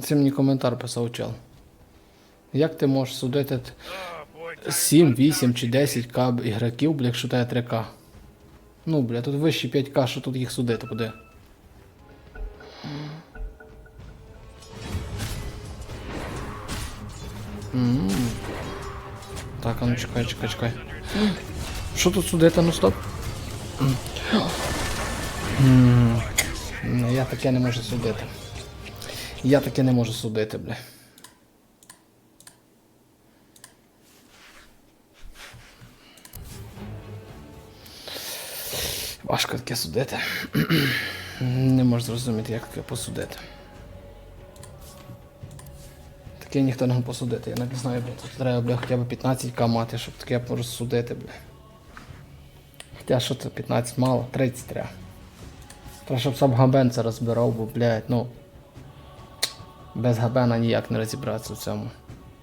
Це мені коментар писав чел. Як ти можеш судити 7, 8 чи 10 к ігроків, бля, якщо тебе 3К? Ну, бля, тут вище 5К, що тут їх судити буде? Так, а ну чекай, чекай, чекай. Що тут судити, ну стоп? М, Я таке не можу судити. Я таке не можу судити, бля. Важко таке судити. Не можу зрозуміти, як таке посудити. Таке ніхто не може посудити. Я навіть не знаю, бля, тут треба, бля, хоча б 15к мати, щоб таке розсудити, бля. Хоча що це 15 мало, 30 треба. Треба, щоб сам Габен це розбирав, бо, блядь, ну. Без Габена ніяк не розібратися в цьому.